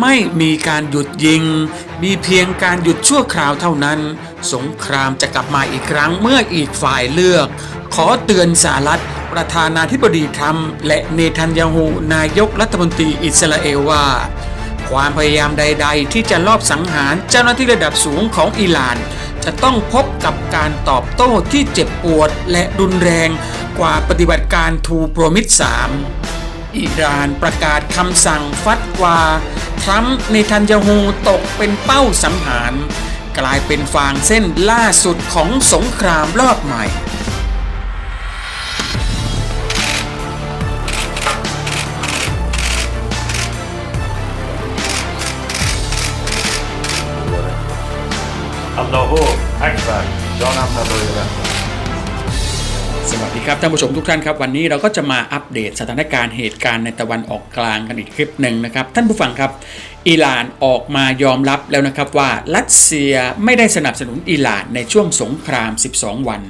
ไม่มีการหยุดยิง มีเพียงการหยุดชั่วคราวเท่านั้น สงครามจะกลับมาอีกครั้งเมื่ออีกฝ่ายเลือก ขอเตือนสหรัฐ ประธานาธิบดีทรัมป์และเนทันยาฮูนายกรัฐมนตรีอิสราเอลว่า ความพยายามใด ๆ ที่จะลอบสังหารเจ้าหน้าที่ระดับสูงของอิหร่าน จะต้องพบกับการตอบโต้ที่เจ็บปวดและรุนแรงกว่าปฏิบัติการทูโปรมิส3 อิหร่านประกาศคำสั่งฟัดวา ทรัมป์เนทันยาฮูตกเป็นเป้าสังหาร กลายเป็นฟางเส้นล่าสุดของสงครามรอบใหม่ Allahu Akbar Jangan Alhamdulillah สวัสดีครับท่านผู้ชมทุกท่านครับวันนี้เราก็จะมาอัปเดตสถานการณ์เหตุการณ์ในตะวันออกกลางกันอีกคลิปหนึ่งนะครับท่านผู้ฟังครับ อิหร่านออกมายอมรับแล้วนะครับว่ารัสเซียไม่ได้สนับสนุนอิหร่านในช่วงสงคราม 12 วัน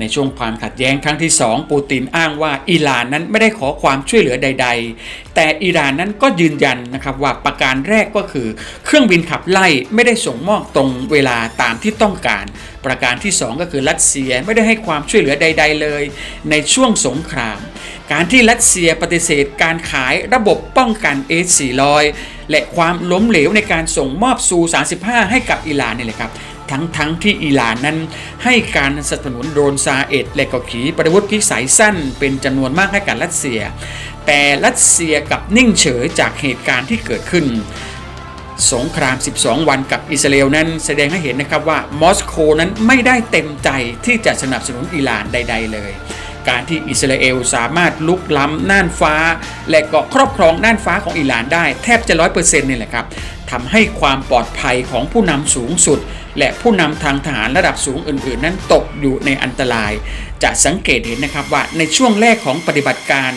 ในช่วงความขัดแย้งครั้งที่ 2 ปูตินอ้างว่าอิหร่านนั้นไม่ได้ขอความช่วยเหลือใด ๆ แต่อิหร่านนั้นก็ยืนยันนะครับว่าประการแรกก็คือ เครื่องบินขับไล่ไม่ได้ส่งมอบตรงเวลาตามที่ต้องการ ประการที่ 2 ก็คือรัสเซียไม่ได้ให้ความช่วยเหลือใด ๆ เลย ในช่วงสงคราม การที่รัสเซียปฏิเสธการขายระบบป้องกัน S-400 และความล้มเหลวในการส่งมอบซู 35 ให้กับอิหร่านนี่แหละครับทั้งทั้งที่อิหร่านนั้น ให้การสนับสนุนโดรนซาเอ็ดและก็ขีปนาวุธพิสัยสั้น เป็นจำนวนมากให้กับรัสเซีย แต่รัสเซียกับนิ่งเฉยจากเหตุการณ์ที่เกิดขึ้น สงคราม 12 วันกับอิสราเอลนั้นแสดงให้เห็นนะครับว่ามอสโกนั้นไม่ได้เต็มใจที่จะสนับสนุนอิหร่านใด ๆ เลย การที่อิสราเอลสามารถลุกล้ำน่านฟ้า และก็ครอบครองน่านฟ้าของอิหร่านได้แทบจะร้อยเปอร์เซ็นต์นี่แหละครับทำให้ความปลอดภัยของผู้นำสูงสุด และผู้นำทางทหารระดับสูงอื่น ๆ นั้นตกอยู่ในอันตราย จะสังเกตเห็นนะครับว่าในช่วงแรกของปฏิบัติการ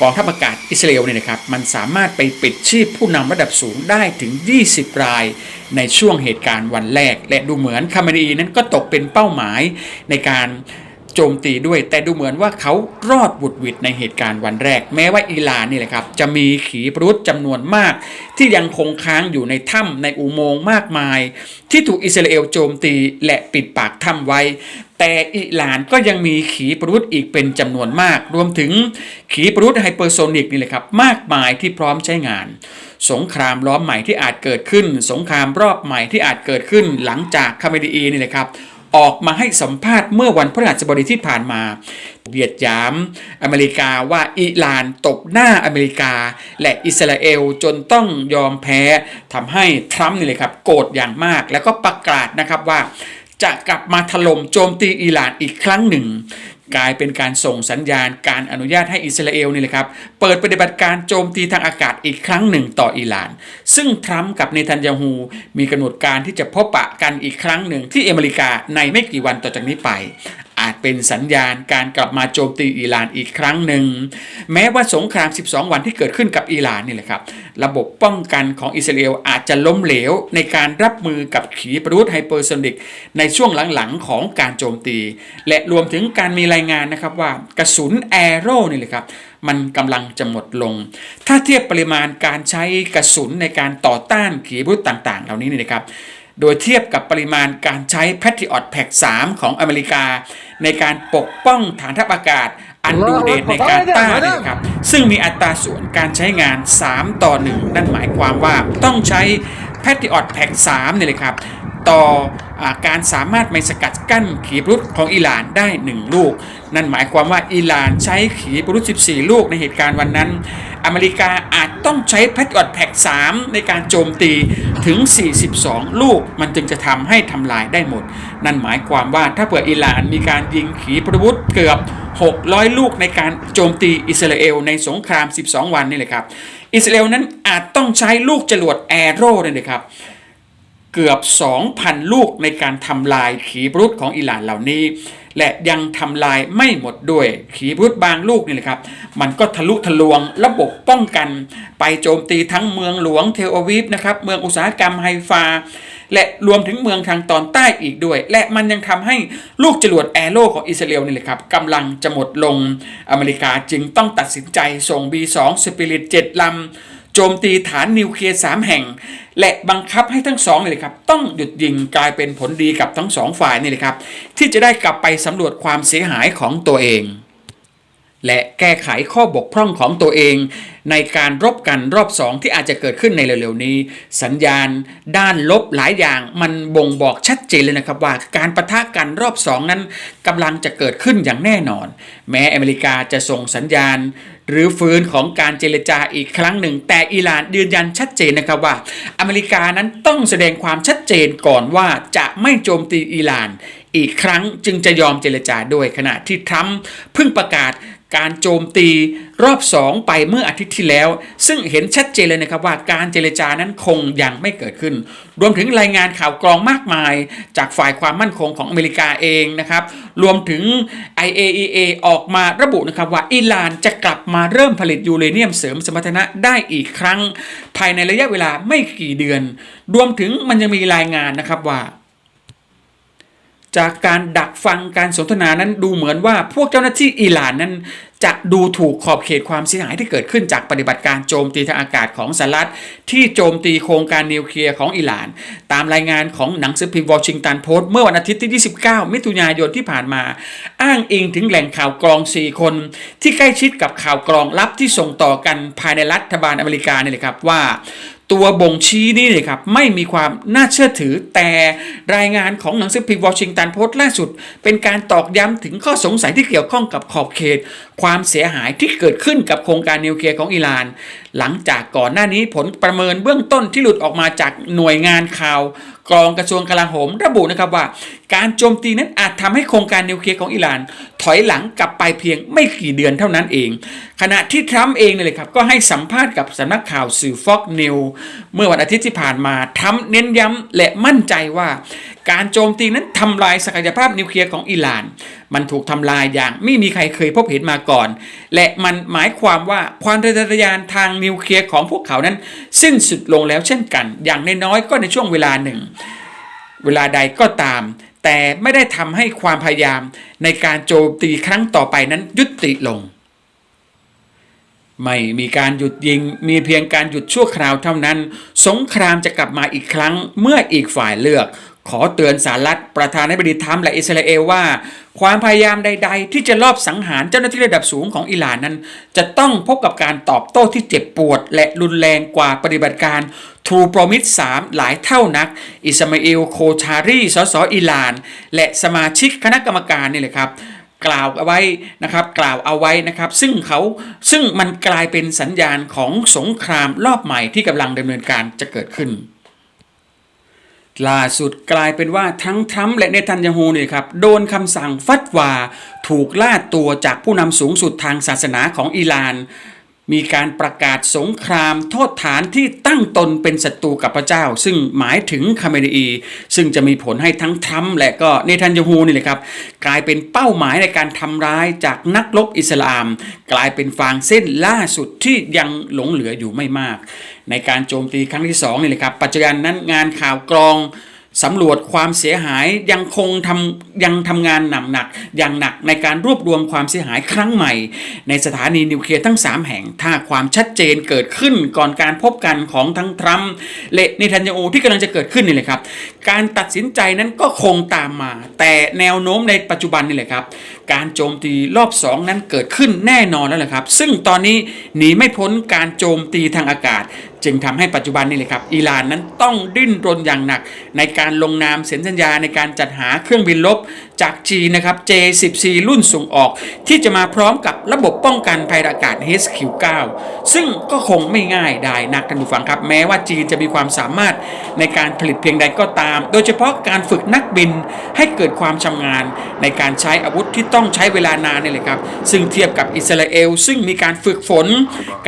กองทัพอากาศอิสราเอลเนี่ยนะครับมันสามารถไปปิดชีพผู้นำระดับสูงได้ถึง 20 ราย ในช่วงเหตุการณ์วันแรก และดูเหมือนคาเมนีนั้นก็ตกเป็นเป้าหมายในการ โจมตีด้วย แต่ดูเหมือนว่าเขารอดบุดหวิดในเหตุการณ์วันแรก แม้ว่าอิหร่านนี่แหละครับ จะมีขีปนาวุธจำนวนมาก ที่ยังคงค้างอยู่ในถ้ำในอุโมงค์มากมาย ที่ถูกอิสราเอลโจมตีและปิดปากถ้ำไว้ แต่อิหร่านก็ยังมีขีปนาวุธอีกเป็นจำนวนมาก รวมถึงขีปนาวุธไฮเปอร์โซนิกนี่แหละครับมากมายที่พร้อมใช้งาน สงครามล้อมใหม่ที่อาจเกิดขึ้น สงครามรอบใหม่ที่อาจเกิดขึ้น หลังจากคาเมดีอีนี่แหละครับ ออกมาให้สัมภาษณ์เมื่อวันพฤหัสบดีที่ผ่านมาเหยียดยามอเมริกาว่าอิหร่านตบหน้าอเมริกา และอิสราเอลจนต้องยอมแพ้ทำให้ทรัมป์นี่เลยครับโกรธอย่างมาก แล้วก็ประกาศนะครับว่าจะกลับมาถล่มโจมตีอิหร่านอีกครั้งหนึ่ง กลายเป็นการส่งสัญญาณการอนุญาตให้อิสราเอลนี่แหละครับเปิดปฏิบัติการโจมตีทางอากาศอีกครั้งหนึ่งต่ออิหร่าน ซึ่งทรัมป์กับเนทันยาฮูมีกำหนดการที่จะพบปะกันอีกครั้งหนึ่งที่อเมริกาในไม่กี่วันต่อจากนี้ไป อาจเป็นสัญญาณการกลับมาโจมตีอิหร่านอีกครั้งหนึ่ง แม้ว่าสงคราม 12 วันที่เกิดขึ้นกับอิหร่านนี่แหละครับ ระบบป้องกันของอิสราเอลอาจจะล้มเหลว ในการรับมือกับขีปนาวุธไฮเปอร์โซนิกในช่วงหลังๆของการโจมตี และรวมถึงการมีรายงานนะครับว่ากระสุนแอโร่นี่แหละครับมันกำลังจะหมดลง ถ้าเทียบปริมาณการใช้กระสุนในการต่อต้านขีปนาวุธต่าง ๆ เหล่านี้นี่นะครับ โดยเทียบกับปริมาณการใช้ Patriot Pack 3 ของอเมริกา ในการปกป้องฐานทัพอากาศอันดูเดนในการต้านเนี่ยครับ ซึ่งมีอัตราส่วนการใช้งาน 3 ต่อ 1 นั่นหมายความว่าต้องใช้ Patriot Pack 3เนี่ยเลยครับ ต่ออการสามารถไม่สกัดกั้นขีปนาวุธของอิหร่านได้ 1 ลูก นั่นหมายความว่าอิหร่านใช้ขีปนาวุธ 14 ลูกในเหตุการณ์วันนั้น อเมริกาอาจต้องใช้ Patriot Pack 3ในการโจมตีถึง 42 ลูก มันจึงจะทำให้ทำลายได้หมด นั่นหมายความว่าถ้าเผื่ออิหร่านมีการยิงขีปนาวุธเกือบ 600 ลูกในการโจมตีอิสราเอลในสงคราม 12 วันนี่แหละครับ อิสราเอลนั้นอาจต้องใช้ลูกจรวดแอโร่นี่เลยครับ เกือบ 2,000 ลูกในการทำลายขีปนาวุธของอิหร่านเหล่านี้ และยังทำลายไม่หมดด้วยขีปนาวุธบางลูกนี่แหละครับ มันก็ทะลุทะลวงระบบป้องกัน ไปโจมตีทั้งเมืองหลวงเทลอาวีฟนะครับเมืองอุตสาหกรรมไฮฟา และรวมถึงเมืองทางตอนใต้อีกด้วย และมันยังทำให้ลูกจรวดแอโร่ของอิสราเอลนี่แหละครับกำลังจะหมดลงอเมริกาจึงต้องตัดสินใจส่ง B2 Spirit 7ลำโจมตีฐานนิวเคลียร์สามแห่ง และบังคับให้ทั้งสองเลยครับต้องหยุดยิงกลายเป็นผลดีกับทั้งสองฝ่ายนี่เลยครับที่จะได้กลับไปสำรวจความเสียหายของตัวเอง และแก้ไขข้อบกพร่องของตัวเอง ในการรบกันรอบสองที่อาจจะเกิดขึ้นในเร็วๆนี้ สัญญาณ ด้านลบหลายอย่างมันบ่งบอกชัดเจนเลยนะครับว่าการประทะกันรอบสองนั้นกำลังจะเกิดขึ้นอย่างแน่นอน แม้อเมริกาจะส่งสัญญาณหรือฟื้นของการเจรจาอีกครั้งหนึ่ง แต่อิหร่านยืนยันชัดเจนนะครับว่า อเมริกานั้นต้องแสดงความชัดเจนก่อนว่าจะไม่โจมตีอิหร่าน อีกครั้งจึงจะยอมเจรจาด้วยขณะที่ทรัมป์เพิ่งประกาศ การโจมตีรอบ 2 ไปเมื่ออาทิตย์ที่แล้ว ซึ่งเห็นชัดเจนเลยนะครับว่าการเจรจานั้นคงยังไม่เกิดขึ้น รวมถึงรายงานข่าวกรองมากมาย จากฝ่ายความมั่นคงของอเมริกาเองนะครับ รวมถึง IAEA ออกมาระบุนะครับว่าอิหร่านจะกลับมาเริ่มผลิตยูเรเนียมเสริมสมรรถนะได้อีกครั้ง ภายในระยะเวลาไม่กี่เดือน รวมถึงมันยังมีรายงานนะครับว่า จากการดักฟังการสนทนานั้นดูเหมือนว่าพวกเจ้าหน้าที่อิหร่านนั้น จะดูถูกขอบเขตความเสียหายที่เกิดขึ้นจากปฏิบัติการโจมตีทางอากาศของสหรัฐที่โจมตีโครงการนิวเคลียร์ของอิหร่าน ตามรายงานของหนังสือพิมพ์วอชิงตันโพสต์เมื่อวันอาทิตย์ที่ 29 มิถุนายนที่ผ่านมา อ้างอิงถึงแหล่งข่าวกรอง 4 คน ที่ใกล้ชิดกับข่าวกรองลับที่ส่งต่อกันภายในรัฐบาลอเมริกาเนี่ยเลยครับว่า ตัวบ่งชี้นี่เลยครับ ไม่มีความน่าเชื่อถือแต่รายงานของหนังสือพิมพ์วอชิงตันโพสต์ล่าสุด เป็นการตอกย้ำถึงข้อสงสัยที่เกี่ยวข้องกับขอบเขต ความเสียหายที่เกิดขึ้นกับโครงการนิวเคลียร์ของอิหร่าน หลังจากก่อนหน้านี้ผลประเมินเบื้องต้นที่หลุดออกมาจากหน่วยงานข่าว กรองกระทรวงกลาโหมระบุนะครับว่า การโจมตีนั้นอาจทำให้โครงการนิวเคลียร์ของอิหร่าน ถอยหลังกลับไปเพียงไม่กี่เดือนเท่านั้นเอง ขณะที่ทรัมป์เองเนี่เลยครับก็ให้สัมภาษณ์กับสำนักข่าวสื่อฟ็อกนิวเมื่อวันอาทิตย์ที่ผ่านมาทรัมป์เน้นย้ำและมั่นใจว่า การโจมตีนั้นทำลายศักยภาพนิวเคลียร์ของอิหร่าน มันถูกทำลายอย่างไม่มีใครเคยพบเห็นมาก่อน และมันหมายความว่าความทะเยอทะยานทางนิวเคลียร์ของพวกเขานั้น สิ้นสุดลงแล้วเช่นกัน อย่างน้อยๆก็ในช่วงเวลาหนึ่ง เวลาใดก็ตาม แต่ไม่ได้ทำให้ความพยายามในการโจมตีครั้งต่อไปนั้นยุติลงไม่มีการหยุดยิง มีเพียงการหยุดชั่วคราวเท่านั้น สงครามจะกลับมาอีกครั้งเมื่ออีกฝ่ายเลือก ขอเตือนสหรัฐประธานาธิบดีทรัมป์และอิสราเอลว่า ความพยายามใด ๆ ที่จะลอบสังหารเจ้าหน้าที่ระดับสูงของอิหร่านนั้น จะต้องพบกับการตอบโต้ที่เจ็บปวด และรุนแรงกว่าปฏิบัติการ True Promise 3หลายเท่านัก อิสมาอิลโคชารีสสอิหร่าน และสมาชิกคณะกรรมการนี่แหละครับกล่าวเอาไว้นะครับกล่าวเอาไว้นะครับ ซึ่งเขาซึ่งมันกลายเป็นสัญญาณของสงครามรอบใหม่ที่กำลังดำเนินการจะเกิดขึ้น ล่าสุดกลายเป็นว่าทั้งทรัมป์และเนทันยาฮูเนี่ยครับโดนคำสั่งฟัดวา ถูกล่าตัวจากผู้นำสูงสุดทางศาสนาของอิหร่าน มีการประกาศสงครามโทษฐานที่ตั้งตนเป็นศัตรูกับพระเจ้า ซึ่งหมายถึงคาเมเนอีซึ่งจะมีผลให้ทั้งทรัมป์และก็เนทันยาฮูนี่แหละครับ กลายเป็นเป้าหมายในการทำร้ายจากนักรบอิสลาม กลายเป็นฟางเส้นล่าสุดที่ยังหลงเหลืออยู่ไม่มาก ในการโจมตีครั้งที่2นี่แหละครับ ปัจจุบันนั้นงานข่าวกรอง สำรวจความเสียหายยังคงทำยังทำงานหนักหนักอย่างหนักในการรวบรวมความเสียหายครั้งใหม่ ในสถานีนิวเคลียร์ทั้ง 3 แห่ง ถ้าความชัดเจนเกิดขึ้นก่อนการพบกันของทั้งทรัมป์และเนทันยาฮูที่กำลังจะเกิดขึ้นนี่แหละครับ การตัดสินใจนั้นก็คงตามมา แต่แนวโน้มในปัจจุบันนี่แหละครับ การโจมตีรอบ 2 นั้นเกิดขึ้นแน่นอนแล้วแหละครับ ซึ่งตอนนี้หนีไม่พ้นการโจมตีทางอากาศจึงทำให้ปัจจุบันนี่เลยครับอิหร่านนั้นต้องดิ้นรนอย่างหนัก ในการลงนามเซ็นสัญญาในการจัดหาเครื่องบินลบ จากจีนนะครับ J14 รุ่นส่งออก ที่จะมาพร้อมกับระบบป้องกันภัยอากาศ HQ9 ซึ่งก็คงไม่ง่ายได้นักท่านผู้ฟังครับ แม้ว่าจีนจะมีความสามารถในการผลิตเพียงใดก็ตาม โดยเฉพาะการฝึกนักบินให้เกิดความชำนาญในการใช้อาวุธที่ต้องใช้เวลานานนี่แหละครับ ซึ่งเทียบกับอิสราเอล ซึ่งมีการฝึกฝน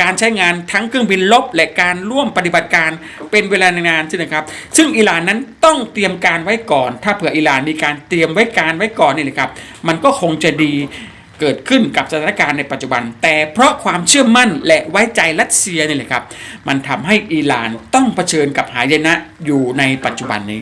การใช้งานทั้งเครื่องบินลบ และการร่วมปฏิบัติการเป็นเวลานานใช่ไหมครับซึ่งอิหร่านนั้นต้องเตรียมการไว้ก่อน ถ้าเผื่ออิหร่านมีการเตรียมไว้การไว้ก่อนนี่แหละครับ มันก็คงจะดีเกิดขึ้นกับสถานการณ์ในปัจจุบัน แต่เพราะความเชื่อมั่นและไว้ใจรัสเซียนี่แหละครับ มันทำให้อิหร่านต้องเผชิญกับหายนะอยู่ในปัจจุบันนี้